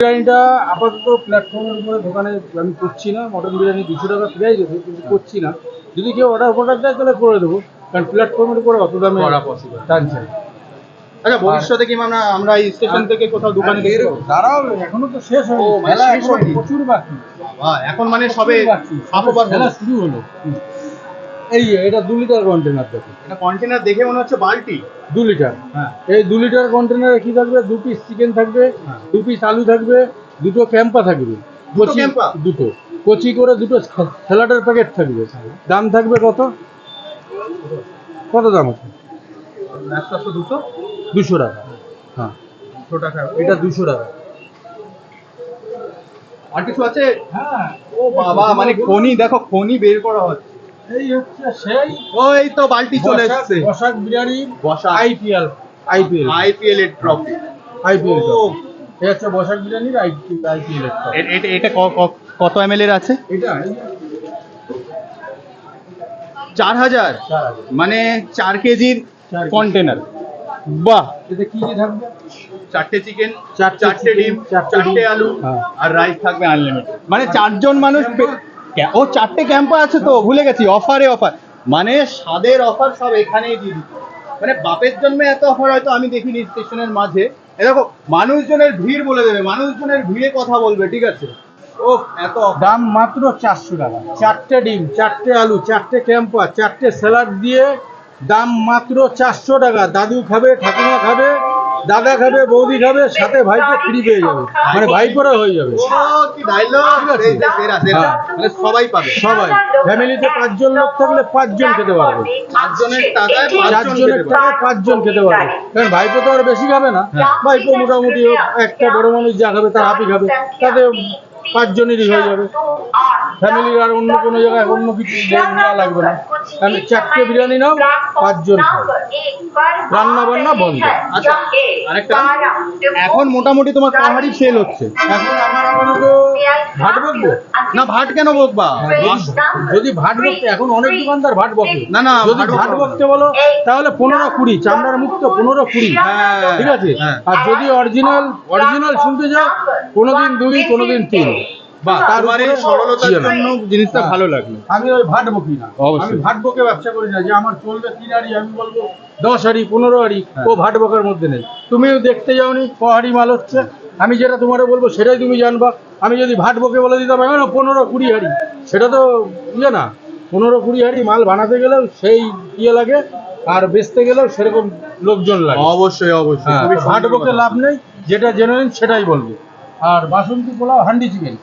বিরিয়ানিটা আপাতত প্ল্যাটফর্মের উপরে দোকানে আমি করছি না মটন বিরিয়ানি দুশো টাকা প্রাইস আছে কিন্তু করছি না যদি কেউ অর্ডার ফর্ডার দেয় তাহলে করে দেবো কারণ প্ল্যাটফর্মের উপরে অত দামে করা possible। টানছে। আচ্ছা ভবিষ্যতে কি আমরা আমরা এই স্টেশন থেকে কোথাও দোকানে পাবো? দাঁড়াও এখনও তো শেষ হয়নি মানে। প্রচুর বাকি এখন মানে সবে শুরু হলো। এই এটা দু লিটার কন্টেনার দেখো এটা কন্টেনার দেখে মনে হচ্ছে বালতি। দু লিটার। হ্যাঁ। এই দু লিটার কন্টেনারে কি থাকবে? দু পিস চিকেন থাকবে হ্যাঁ। দু পিস আলু থাকবে দুটো ক্যাম্পা থাকবে। কচি- দুটো। কচি করে দুটো স্যালাডের প্যাকেট থাকবে। দাম থাকবে কত? কত দাম আছে? দুটো। দুশো টাকা। হ্যাঁ। দুশো টাকা। এটা দুশো টাকা। আর কিছু আছে? হ্যাঁ। ও বাবা মানে খনি দেখো খনি বের করা হচ্ছে। এই হচ্ছে সেই ও এই তো বালতি চলে এসেছে। Basak Basak. IPL IPL. IPL এর ট্রফি আইপিএল। এই হচ্ছে বসাক বিরিয়ানির আইপিএল এর। এটা এটা কত এম এর আছে? এটা চার হাজার? মানে চার কেজির কেজি। কন্টেনার বাহ। এতে কি কি থাকবে? চারটে চিকেন চারটে চারটে ডিম চারটে চারটে আলু হ্যাঁ। আর রাইস থাকবে আনলিমিটেড মানে চারজন মানুষ ও চারটে ক্যাম্পা আছে তো ভুলে গেছি অফারে অফার মানে স্বাদের অফার সব এখানেই দিয়ে দিচ্ছে মানে বাপের জন্মে এত অফার হয়তো আমি দেখিনি স্টেশনের মাঝে। এ দেখো মানুষজনের ভিড় বলে দেবে মানুষজনের ভিড়ে কথা বলবে ঠিক আছে? ও এত দাম মাত্র চারশো টাকা। চারটে ডিম চারটে আলু চারটে ক্যাম্পা চারটে স্যালাড দিয়ে দাম মাত্র চারশো টাকা। দাদু খাবে ঠাকুমা খাবে দাদা খাবে বৌদি খাবে সাথে ভাইপো ফ্রি পেয়ে যাবে। মানে ভাই করে হয়ে যাবে। হ্যাঁ। মানে সবাই পাবে। সবাই। ফ্যামিলিতে পাঁচজন লোক থাকলে পাঁচজন খেতে পারবে। চারজনের টাকায় পাঁচজন চারজনের খেতে পারবে। টাকায় পাঁচজন খেতে পারবে। কারণ ভাইপো তো আর বেশি খাবে না। ভাই ভাইপো মোটামুটি একটা বড় মানুষ যা খাবে তার হাতি খাবে। তাতে পাঁচজনেরই হয়ে যাবে। ফ্যামিলির আর অন্য কোনো জায়গায় অন্য কিছু নেওয়া লাগবে না। কারণ চারটে বিরিয়ানি নাও পাঁচজন রান্না বান্না বন্ধ। আচ্ছা আরেকটা। এখন মোটামুটি তোমার কাহারি সেল হচ্ছে। এখন আমার ভাট বকবো? না ভাট কেন বকবা? যদি ভাট বকতে এখন অনেক দোকানদার ভাট বকে। না, না, যদি ভাট বকতে বলো তাহলে পনেরো কুড়ি চামড়ার মুক্ত পনেরো কুড়ি। হ্যাঁ, ঠিক আছে? হ্যাঁ। আর যদি অরিজিনাল অরিজিনাল শুনতে যাও কোনোদিন দুই কোনোদিন তিন। বাহ তোমার এই সরলতার জন্য জিনিসটা। ভালো লাগল। আমি ওই ভাট বকি না আমি ভাট বকে ব্যবসা করি না যে আমার চলবে তিন হাড়ি আমি বলব দশ হাড়ি পনেরো হাড়ি হ্যাঁ। ও ভাট বকার মধ্যে নেই। তুমিও দেখতে যাওনি ক হাড়ি মাল হচ্ছে। আমি যেটা তোমারে বলব সেটাই তুমি জানবা। আমি যদি ভাট বকে বলে দিতাম এখন পনেরো কুড়ি হাড়ি সেটা তো ইয়ে না। পনেরো কুড়ি হাড়ি মাল বানাতে গেলেও সেই ইয়ে লাগে আর বেচতে গেলেও সেরকম লোকজন লাগে। অবশ্যই অবশ্যই। হ্যাঁ, ভাট বকে লাভ নেই যেটা জেনে নিন সেটাই বলব। আর বাসন্তী পোলাও হান্ডি চিকেন।